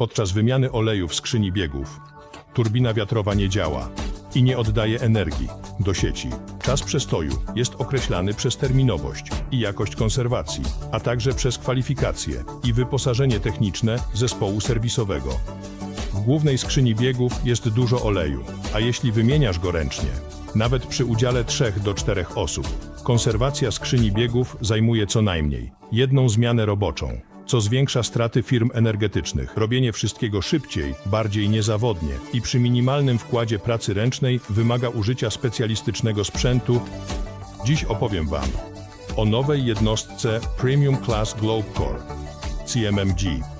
Podczas wymiany oleju w skrzyni biegów turbina wiatrowa nie działa i nie oddaje energii do sieci. Czas przestoju jest określany przez terminowość i jakość konserwacji, a także przez kwalifikacje i wyposażenie techniczne zespołu serwisowego. W głównej skrzyni biegów jest dużo oleju, a jeśli wymieniasz go ręcznie, nawet przy udziale 3 do 4 osób, konserwacja skrzyni biegów zajmuje co najmniej jedną zmianę roboczą, co zwiększa straty firm energetycznych. Robienie wszystkiego szybciej, bardziej niezawodnie i przy minimalnym wkładzie pracy ręcznej wymaga użycia specjalistycznego sprzętu. Dziś opowiem Wam o nowej jednostce Premium Class Globe Core CMMG.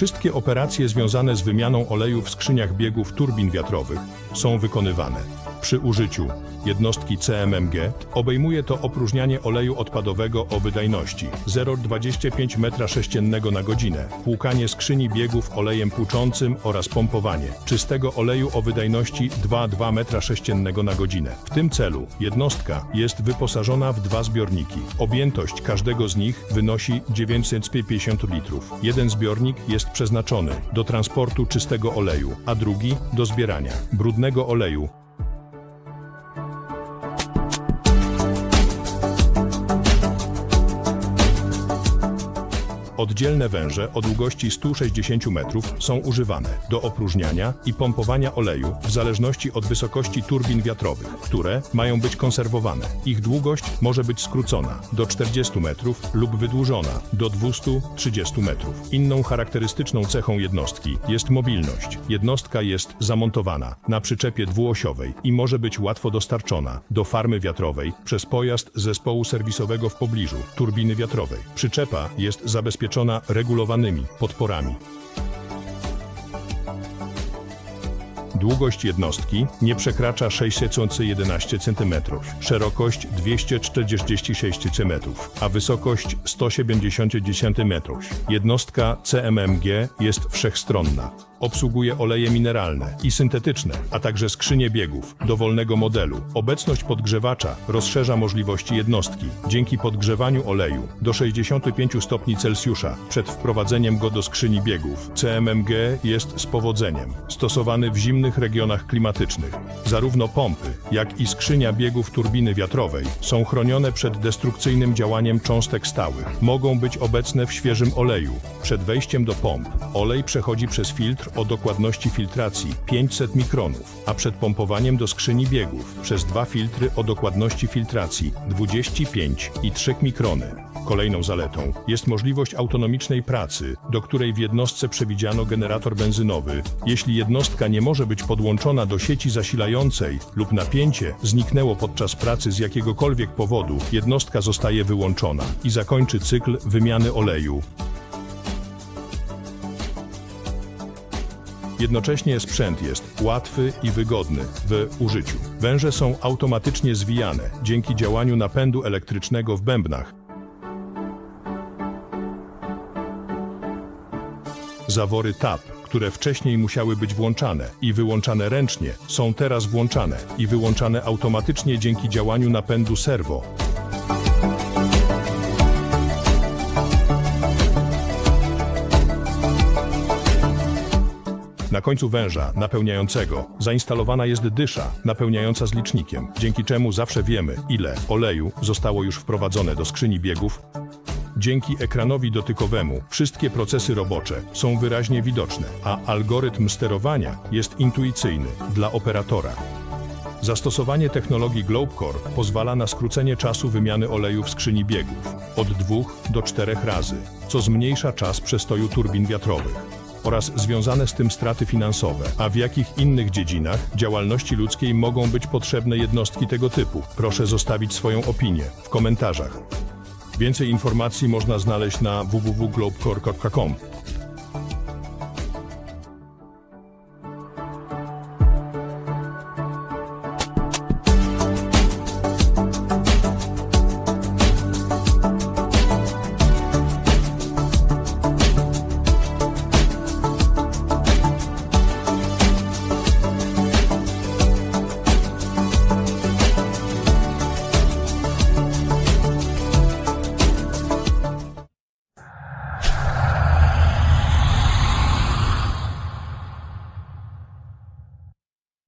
Wszystkie operacje związane z wymianą oleju w skrzyniach biegów turbin wiatrowych są wykonywane. Przy użyciu jednostki CMMG obejmuje to opróżnianie oleju odpadowego o wydajności 0,25 m3 na godzinę, płukanie skrzyni biegów olejem płuczącym oraz pompowanie czystego oleju o wydajności 2,2 m3 na godzinę. W tym celu jednostka jest wyposażona w dwa zbiorniki. Objętość każdego z nich wynosi 950 litrów. Jeden zbiornik jest przeznaczony do transportu czystego oleju, a drugi do zbierania brudnego oleju Oddzielne węże o długości 160 metrów są używane do opróżniania i pompowania oleju w zależności od wysokości turbin wiatrowych, które mają być konserwowane. Ich długość może być skrócona do 40 metrów lub wydłużona do 230 metrów. Inną charakterystyczną cechą jednostki jest mobilność. Jednostka jest zamontowana na przyczepie dwuosiowej i może być łatwo dostarczona do farmy wiatrowej przez pojazd zespołu serwisowego w pobliżu turbiny wiatrowej. Przyczepa jest zabezpieczona regulowanymi podporami. Długość jednostki nie przekracza 611 cm, szerokość 246 cm, a wysokość 170 cm. Jednostka CMMG jest wszechstronna. Obsługuje oleje mineralne i syntetyczne, a także skrzynie biegów dowolnego modelu. Obecność podgrzewacza rozszerza możliwości jednostki dzięki podgrzewaniu oleju do 65 stopni Celsjusza przed wprowadzeniem go do skrzyni biegów. CMMG jest z powodzeniem stosowany w zimnych regionach klimatycznych. Zarówno pompy, jak i skrzynia biegów turbiny wiatrowej są chronione przed destrukcyjnym działaniem cząstek stałych. Mogą być obecne w świeżym oleju. Przed wejściem do pomp olej przechodzi przez filtr o dokładności filtracji 500 mikronów, a przed pompowaniem do skrzyni biegów przez dwa filtry o dokładności filtracji 25 i 3 mikrony. Kolejną zaletą jest możliwość autonomicznej pracy, do której w jednostce przewidziano generator benzynowy. Jeśli jednostka nie może być podłączona do sieci zasilającej lub napięcie zniknęło podczas pracy z jakiegokolwiek powodu, jednostka zostaje wyłączona i zakończy cykl wymiany oleju. Jednocześnie sprzęt jest łatwy i wygodny w użyciu. Węże są automatycznie zwijane dzięki działaniu napędu elektrycznego w bębnach. Zawory TAP, które wcześniej musiały być włączane i wyłączane ręcznie, są teraz włączane i wyłączane automatycznie dzięki działaniu napędu serwo. Na końcu węża napełniającego zainstalowana jest dysza napełniająca z licznikiem, dzięki czemu zawsze wiemy, ile oleju zostało już wprowadzone do skrzyni biegów. Dzięki ekranowi dotykowemu wszystkie procesy robocze są wyraźnie widoczne, a algorytm sterowania jest intuicyjny dla operatora. Zastosowanie technologii GlobeCore pozwala na skrócenie czasu wymiany oleju w skrzyni biegów od 2 do 4 razy, co zmniejsza czas przestoju turbin wiatrowych oraz związane z tym straty finansowe, a w jakich innych dziedzinach działalności ludzkiej mogą być potrzebne jednostki tego typu. Proszę zostawić swoją opinię w komentarzach. Więcej informacji można znaleźć na www.globecore.com.